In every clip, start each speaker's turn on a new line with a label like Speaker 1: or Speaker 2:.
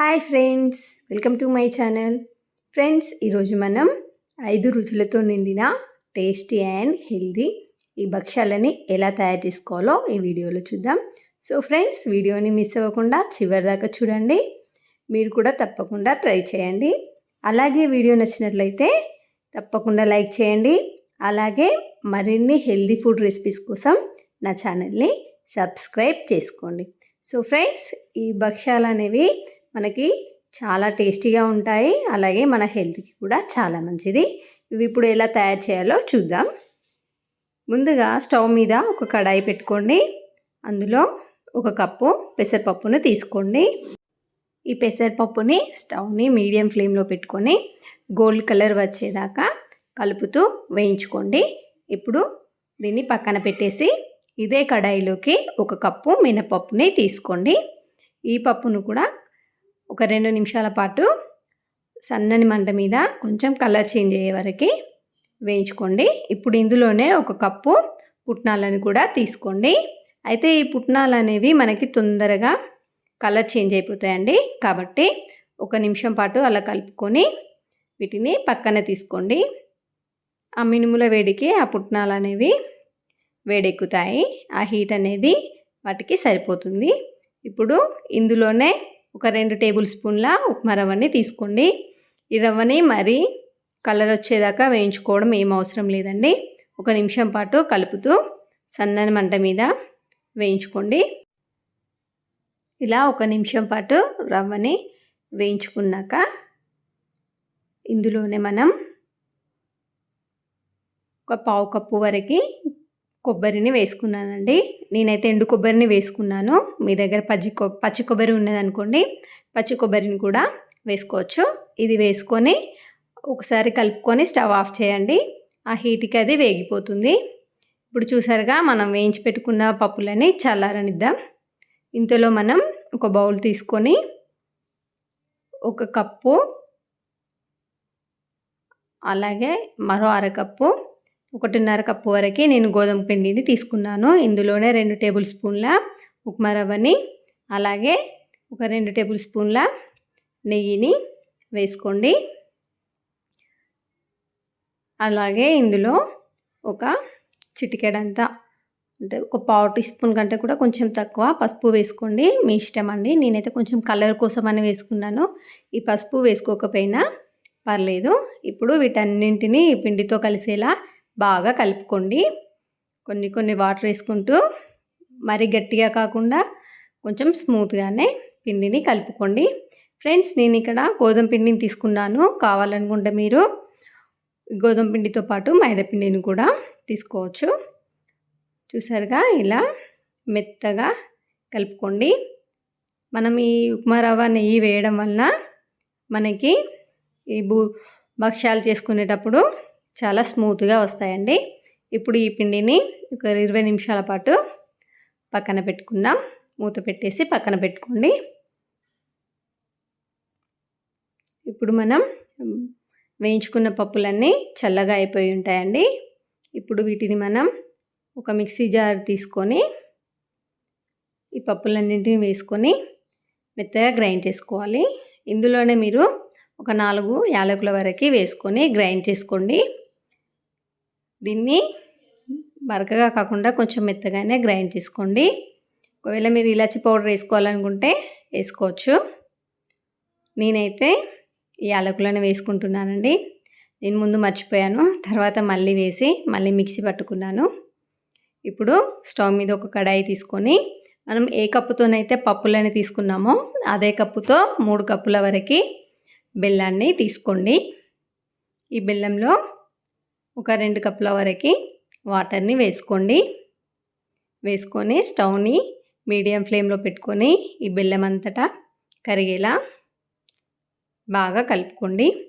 Speaker 1: Hi friends welcome to my channel. Friends ఈరోజు మనం ఐదు రుచులతో నిండిన టేస్టీ అండ్ హెల్దీ ఈ భక్ష్యాలని ఎలా తయారు చేసుకోవాలో ఈ వీడియోలో చూద్దాం. సో ఫ్రెండ్స్ వీడియోని మిస్ అవ్వకుండా చివరి దాకా చూడండి. మీరు కూడా తప్పకుండా ట్రై చేయండి. అలాగే వీడియో నచ్చినట్లయితే తప్పకుండా లైక్ చేయండి. అలాగే మరిన్ని హెల్దీ ఫుడ్ రెసిపీస్ కోసం నా ఛానల్ని సబ్స్క్రైబ్ చేసుకోండి. సో ఫ్రెండ్స్ ఈ భక్ష్యాలు అనేవి మనకి చాలా టేస్టీగా ఉంటాయి. అలాగే మన హెల్త్కి కూడా చాలా మంచిది. ఇవి ఇప్పుడు ఎలా తయారు చేయాలో చూద్దాం. ముందుగా స్టవ్ మీద ఒక కడాయి పెట్టుకోండి. అందులో ఒక కప్పు పెసరపప్పును తీసుకోండి. ఈ పెసరపప్పుని స్టవ్ని మీడియం ఫ్లేమ్లో పెట్టుకొని గోల్డ్ కలర్ వచ్చేదాకా కలుపుతూ వేయించుకోండి. ఇప్పుడు దీన్ని పక్కన పెట్టేసి ఇదే కడాయిలోకి ఒక కప్పు మినపప్పుని తీసుకోండి. ఈ పప్పును కూడా ఒక రెండు నిమిషాల పాటు సన్నని మంట మీద కొంచెం కలర్ చేంజ్ అయ్యే వరకు వేయించుకోండి. ఇప్పుడు ఇందులోనే ఒక కప్పు పుట్నాలను కూడా తీసుకోండి. అయితే ఈ పుట్నాలు అనేవి మనకి తొందరగా కలర్ చేంజ్ అయిపోతాయండి. కాబట్టి ఒక నిమిషం పాటు అలా కలుపుకొని వీటిని పక్కన తీసుకోండి. ఆ మినుముల వేడికి ఆ పుట్నాలు అనేవి వేడెక్కుతాయి. ఆ హీట్ అనేది వాటికి సరిపోతుంది. ఇప్పుడు ఇందులోనే ఒక రెండు టేబుల్ స్పూన్ల ఉప్మా రవ్వని తీసుకోండి. ఈ రవ్వని మరి కలర్ వచ్చేదాకా వేయించుకోవడం ఏం అవసరం లేదండి. ఒక నిమిషం పాటు కలుపుతూ సన్నని మంట మీద వేయించుకోండి. ఇలా ఒక నిమిషం పాటు రవ్వని వేయించుకున్నాక ఇందులోనే మనం ఒక పావు కప్పు వరకు కొబ్బరిని వేసుకున్నానండి. నేనైతే ఎండు కొబ్బరిని వేసుకున్నాను. మీ దగ్గర పచ్చి కొ పచ్చి కొబ్బరి ఉన్నదనుకోండి. పచ్చి కొబ్బరిని కూడా వేసుకోవచ్చు. ఇది వేసుకొని ఒకసారి కలుపుకొని స్టవ్ ఆఫ్ చేయండి. ఆ హీట్కి అది వేగిపోతుంది. ఇప్పుడు చూసారుగా మనం వేయించి పెట్టుకున్న పప్పులని చల్లారనిద్దాం. ఇంతలో మనం ఒక బౌల్ తీసుకొని ఒక కప్పు అలాగే మరో అరకప్పు ఒకటిన్నర కప్పు వరకు నేను గోధుమ పిండిని తీసుకున్నాను. ఇందులోనే రెండు టేబుల్ స్పూన్ల ఉప్మా రవ్వని అలాగే ఒక రెండు టేబుల్ స్పూన్ల నెయ్యిని వేసుకోండి. అలాగే ఇందులో ఒక చిటికెడంతా అంటే ఒక పావు టీ స్పూన్ కంటే కూడా కొంచెం తక్కువ పసుపు వేసుకోండి. మీ ఇష్టం అండి. నేనైతే కొంచెం కలర్ కోసం అని వేసుకున్నాను. ఈ పసుపు వేసుకోకపోయినా పర్లేదు. ఇప్పుడు వీటన్నింటినీ పిండితో కలిసేలా బాగా కలుపుకోండి. కొన్ని కొన్ని వాటర్ వేసుకుంటూ మరి గట్టిగా కాకుండా కొంచెం స్మూత్గానే పిండిని కలుపుకోండి. ఫ్రెండ్స్ నేను ఇక్కడ గోధుమ పిండిని తీసుకున్నాను. కావాలనుకుంటే మీరు గోధుమ పిండితో పాటు మైదా పిండిని కూడా తీసుకోవచ్చు. చూసారుగా? ఇలా మెత్తగా కలుపుకోండి. మనం ఈ ఉప్మా రవ్వ నెయ్యి వేయడం వలన మనకి ఈ భూ భక్ష్యాలు చేసుకునేటప్పుడు చాలా స్మూత్గా వస్తాయండి. ఇప్పుడు ఈ పిండిని ఒక ఇరవై నిమిషాల పాటు పక్కన పెట్టుకుందాం. మూత పెట్టేసి పక్కన పెట్టుకోండి. ఇప్పుడు మనం వేయించుకున్న పప్పులన్నీ చల్లగా అయిపోయి ఉంటాయండి. ఇప్పుడు వీటిని మనం ఒక మిక్సీ జార్ తీసుకొని ఈ పప్పులన్నింటినీ వేసుకొని మెత్తగా గ్రైండ్ చేసుకోవాలి. ఇందులోనే మీరు ఒక నాలుగు యాలకుల వరకు వేసుకొని గ్రైండ్ చేసుకోండి. దీన్ని బరకగా కాకుండా కొంచెం మెత్తగానే గ్రైండ్ చేసుకోండి. ఒకవేళ మీరు ఇలాచి పౌడర్ వేసుకోవాలనుకుంటే వేసుకోవచ్చు. నేనైతే ఈ యాలకులను వేసుకుంటున్నానండి. నేను ముందు మర్చిపోయాను తర్వాత మళ్ళీ వేసి మళ్ళీ మిక్సీ పట్టుకున్నాను. ఇప్పుడు స్టవ్ మీద ఒక కడాయి తీసుకొని మనం ఏ కప్పుతోనైతే పప్పులని తీసుకున్నామో అదే కప్పుతో మూడు కప్పుల వరకు బెల్లాన్ని తీసుకోండి. ఈ బెల్లంలో ఒక రెండు కప్పుల వరకు వాటర్ని వేసుకోండి. వేసుకొని స్టవ్ని మీడియం ఫ్లేమ్లో పెట్టుకొని ఈ బెల్లం అంతటా కరిగేలా బాగా కలుపుకోండి.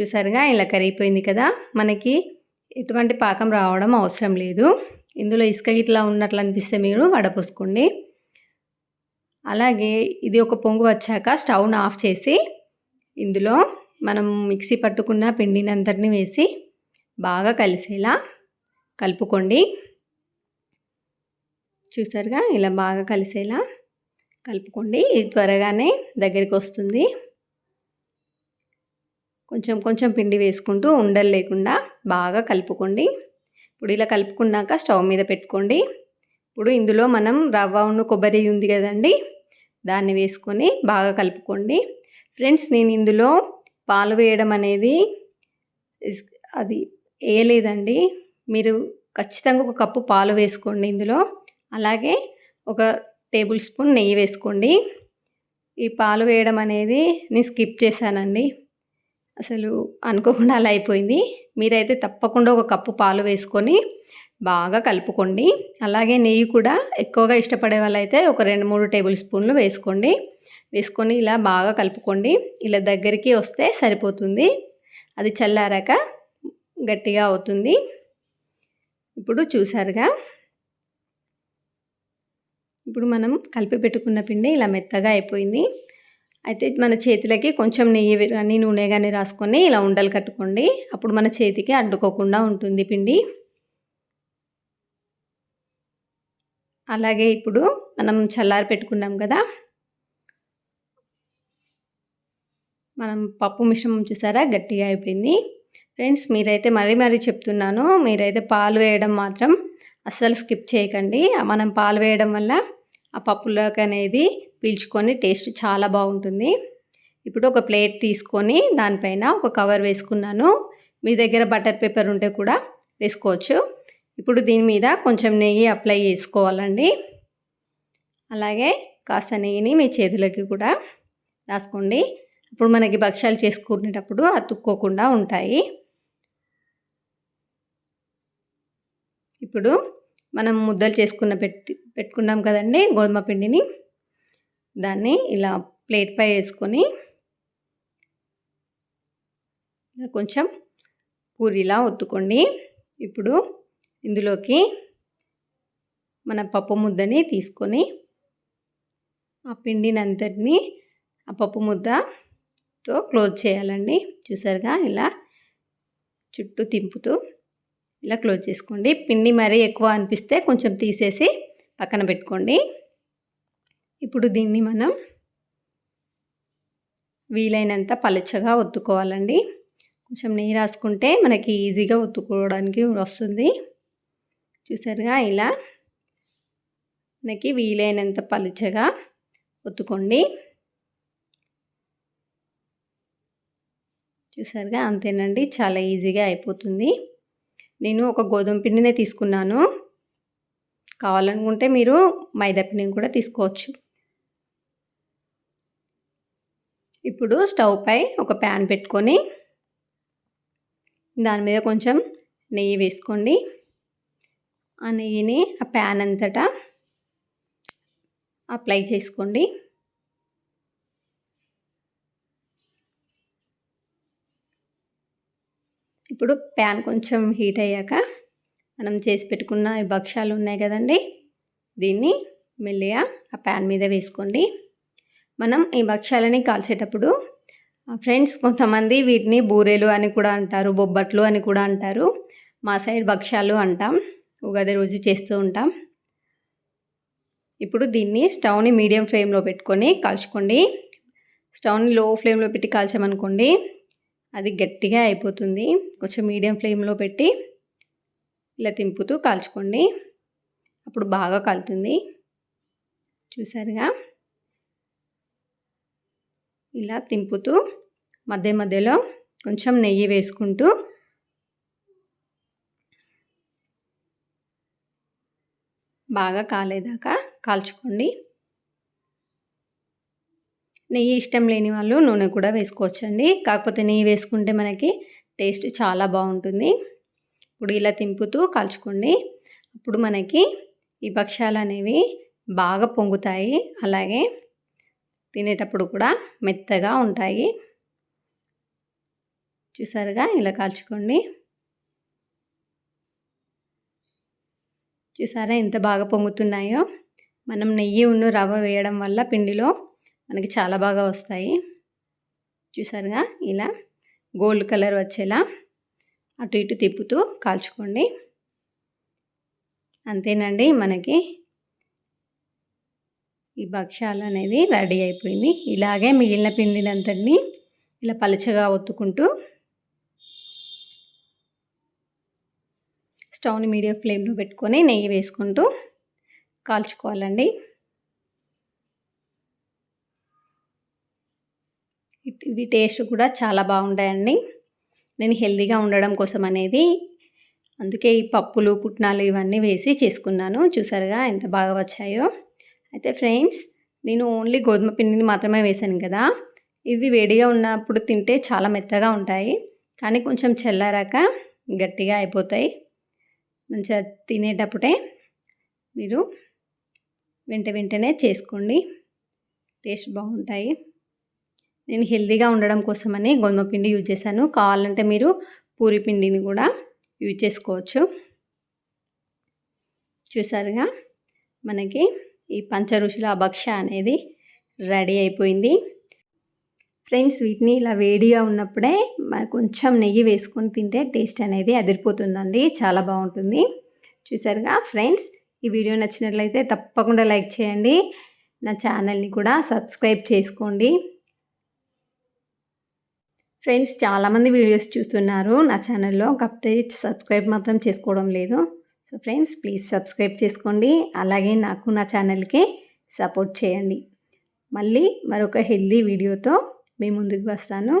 Speaker 1: చూసారుగా ఇలా కరిగిపోయింది కదా? మనకి ఎటువంటి పాకం రావడం అవసరం లేదు. ఇందులో ఇసుక ఇట్లా ఉన్నట్లు అనిపిస్తే మీరు వడపోసుకోండి. అలాగే ఇది ఒక పొంగు వచ్చాక స్టవ్ను ఆఫ్ చేసి ఇందులో మనం మిక్సీ పట్టుకున్న పిండినంతటిని వేసి బాగా కలిసేలా కలుపుకోండి. చూసారుగా? ఇలా బాగా కలిసేలా కలుపుకోండి. ఇది త్వరగానే దగ్గరికి వస్తుంది. కొంచెం కొంచెం పిండి వేసుకుంటూ ఉండలు లేకుండా బాగా కలుపుకోండి. ఇప్పుడు ఇలా కలుపుకున్నాక స్టవ్ మీద పెట్టుకోండి. ఇప్పుడు ఇందులో మనం రవ్వ ఉన్న కొబ్బరి ఉంది కదండి? దాన్ని వేసుకొని బాగా కలుపుకోండి. ఫ్రెండ్స్ నేను ఇందులో పాలు వేయడం అనేది అది వేయలేదండి. మీరు ఖచ్చితంగా ఒక కప్పు పాలు వేసుకోండి ఇందులో. అలాగే ఒక టేబుల్ స్పూన్ నెయ్యి వేసుకోండి. ఈ పాలు వేయడం అనేది నేను స్కిప్ చేశానండి. అసలు అనుకోకుండా అలా అయిపోయింది. మీరైతే తప్పకుండా ఒక కప్పు పాలు వేసుకొని బాగా కలుపుకోండి. అలాగే నెయ్యి కూడా ఎక్కువగా ఇష్టపడే వాళ్ళైతే ఒక రెండు మూడు టేబుల్ స్పూన్లు వేసుకోండి. వేసుకొని ఇలా బాగా కలుపుకోండి. ఇలా దగ్గరికి వస్తే సరిపోతుంది. అది చల్లారాక గట్టిగా అవుతుంది. ఇప్పుడు చూసారుగా? ఇప్పుడు మనం కలిపి పెట్టుకున్న పిండి ఇలా మెత్తగా అయిపోయింది. అయితే మన చేతులకి కొంచెం నెయ్యి కానీ నూనె కానీ రాసుకొని ఇలా ఉండలు కట్టుకోండి. అప్పుడు మన చేతికి అడ్డుకోకుండా ఉంటుంది పిండి. అలాగే ఇప్పుడు మనం చల్లారి పెట్టుకున్నాం కదా? మనం పప్పు మిశ్రమం చూసారా? గట్టిగా అయిపోయింది. ఫ్రెండ్స్ మీరైతే మరీ మరీ చెప్తున్నాను. మీరైతే పాలు వేయడం మాత్రం అస్సలు స్కిప్ చేయకండి. మనం పాలు వేయడం వల్ల ఆ పప్పులోకి అనేది పీల్చుకొని టేస్ట్ చాలా బాగుంటుంది. ఇప్పుడు ఒక ప్లేట్ తీసుకొని దానిపైన ఒక కవర్ వేసుకున్నాను. మీ దగ్గర బటర్ పేపర్ ఉంటే కూడా వేసుకోవచ్చు. ఇప్పుడు దీని మీద కొంచెం నెయ్యి అప్లై చేసుకోవాలండి. అలాగే కాస్త నెయ్యిని మీ చేతులకి కూడా రాసుకోండి. ఇప్పుడు మనకి భక్ష్యాలు చేసుకునేటప్పుడు అతుక్కోకుండా ఉంటాయి. ఇప్పుడు మనం ముద్దలు చేసుకున్న పెట్టి పెట్టుకున్నాం కదండి గోధుమ పిండిని. దాన్ని ఇలా ప్లేట్పై వేసుకొని కొంచెం పూరిలా ఒత్తుకోండి. ఇప్పుడు ఇందులోకి మన పప్పు ముద్దని తీసుకొని ఆ పిండిని అంతటిని ఆ పప్పు ముద్దతో క్లోజ్ చేయాలండి. చూసారుగా ఇలా చుట్టూ తింపుతూ ఇలా క్లోజ్ చేసుకోండి. పిండి మరీ ఎక్కువ అనిపిస్తే కొంచెం తీసేసి పక్కన పెట్టుకోండి. ఇప్పుడు దీన్ని మనం వీలైనంత పలుచగా ఒత్తుకోవాలండి. కొంచెం నెయ్యి రాసుకుంటే మనకి ఈజీగా ఒత్తుకోవడానికి వస్తుంది. చూసారుగా ఇలా మనకి వీలైనంత పలుచగా ఒత్తుకోండి. చూసారుగా అంతేనండి. చాలా ఈజీగా అయిపోతుంది. నేను ఒక గోధుమ పిండినే తీసుకున్నాను. కావాలనుకుంటే మీరు మైదా పిండిని కూడా తీసుకోవచ్చు. ఇప్పుడు స్టవ్ పై ఒక ప్యాన్ పెట్టుకొని దాని మీద కొంచెం నెయ్యి వేసుకోండి. ఆ నెయ్యిని ఆ ప్యాన్ అంతటా అప్లై చేసుకోండి. ఇప్పుడు ప్యాన్ కొంచెం హీట్ అయ్యాక మనం చేసి పెట్టుకున్న ఈ భక్ష్యాలు ఉన్నాయి కదండి దీన్ని మెల్లిగా ఆ ప్యాన్ మీద వేసుకోండి. మనం ఈ భక్ష్యాలని కాల్చేటప్పుడు ఫ్రెండ్స్ కొంతమంది వీటిని బూరెలు అని కూడా అంటారు బొబ్బట్లు అని కూడా అంటారు. మా సైడ్ భక్ష్యాలు అంటాం ఉగాది రోజు చేస్తూ ఉంటాం. ఇప్పుడు దీన్ని స్టవ్ని మీడియం ఫ్లేమ్లో పెట్టుకొని కాల్చుకోండి. స్టవ్ని లో ఫ్లేమ్లో పెట్టి కాల్చామనుకోండి అది గట్టిగా అయిపోతుంది. కొంచెం మీడియం ఫ్లేమ్లో పెట్టి ఇలా తింపుతూ కాల్చుకోండి. అప్పుడు బాగా కాలుతుంది. చూసారుగా? ఇలా తింపుతూ మధ్య మధ్యలో కొంచెం నెయ్యి వేసుకుంటూ బాగా కాలేదాకా కాల్చుకోండి. నెయ్యి ఇష్టం లేని వాళ్ళు నూనె కూడా వేసుకోవచ్చండి. కాకపోతే నెయ్యి వేసుకుంటే మనకి టేస్ట్ చాలా బాగుంటుంది. ఇప్పుడు ఇలా తింపుతూ కాల్చుకోండి. అప్పుడు మనకి ఈ భక్ష్యాలు అనేవి బాగా పొంగుతాయి. అలాగే తినేటప్పుడు కూడా మెత్తగా ఉంటాయి. చూసారుగా? ఇలా కాల్చుకోండి. చూసారా? ఎంత బాగా పొంగుతున్నాయో. మనం నెయ్యి ఉన్న రవ్వ వేయడం వల్ల పిండిలో మనకి చాలా బాగా వస్తాయి. చూసారుగా ఇలా గోల్డ్ కలర్ వచ్చేలా అటు ఇటు తిప్పుతూ కాల్చుకోండి. అంతేనండి మనకి ఈ భక్ష్యాలు అనేది రెడీ అయిపోయింది. ఇలాగే మిగిలిన పిండినంతటిని ఇలా పలచగా ఒత్తుకుంటూ స్టవ్ని మీడియం ఫ్లేమ్లో పెట్టుకొని నెయ్యి వేసుకుంటూ కాల్చుకోవాలండి. ఇవి టేస్ట్ కూడా చాలా బాగుంటాయండి. నేను హెల్తీగా ఉండడం కోసం అనేది అందుకే ఈ పప్పులు పుట్నాలు ఇవన్నీ వేసి చేసుకున్నాను. చూసారుగా ఎంత బాగా వచ్చాయో. అయితే ఫ్రెండ్స్ నేను ఓన్లీ గోధుమ పిండిని మాత్రమే వేసాను కదా. ఇవి వేడిగా ఉన్నప్పుడు తింటే చాలా మెత్తగా ఉంటాయి. కానీ కొంచెం చల్లారాక గట్టిగా అయిపోతాయి. మంచిగా తినేటప్పుడే మీరు వెంట వెంటనే చేసుకోండి. టేస్ట్ బాగుంటాయి. నేను హెల్తీగా ఉండడం కోసమని గోధుమ పిండి యూజ్ చేశాను. కావాలంటే మీరు పూరి పిండిని కూడా యూజ్ చేసుకోవచ్చు. చూసారుగా? మనకి ఈ పంచరుషుల భక్ష అనేది రెడీ అయిపోయింది. ఫ్రెండ్స్ వీటిని ఇలా వేడిగా ఉన్నప్పుడే కొంచెం నెయ్యి వేసుకొని తింటే టేస్ట్ అనేది అదిరిపోతుందండి. చాలా బాగుంటుంది. చూసారుగా? ఫ్రెండ్స్ ఈ వీడియో నచ్చినట్లయితే తప్పకుండా లైక్ చేయండి. నా ఛానల్ని కూడా సబ్స్క్రైబ్ చేసుకోండి. ఫ్రెండ్స్ చాలామంది వీడియోస్ చూస్తున్నారు నా ఛానల్లో కాకపోతే సబ్స్క్రైబ్ మాత్రం చేసుకోవడం లేదు. సో ఫ్రెండ్స్ ప్లీజ్ సబ్స్క్రైబ్ చేసుకోండి. అలాగే నాకు నా ఛానల్కి సపోర్ట్ చేయండి. మళ్ళీ మరొక హెల్దీ వీడియోతో మీ ముందుకు వస్తాను.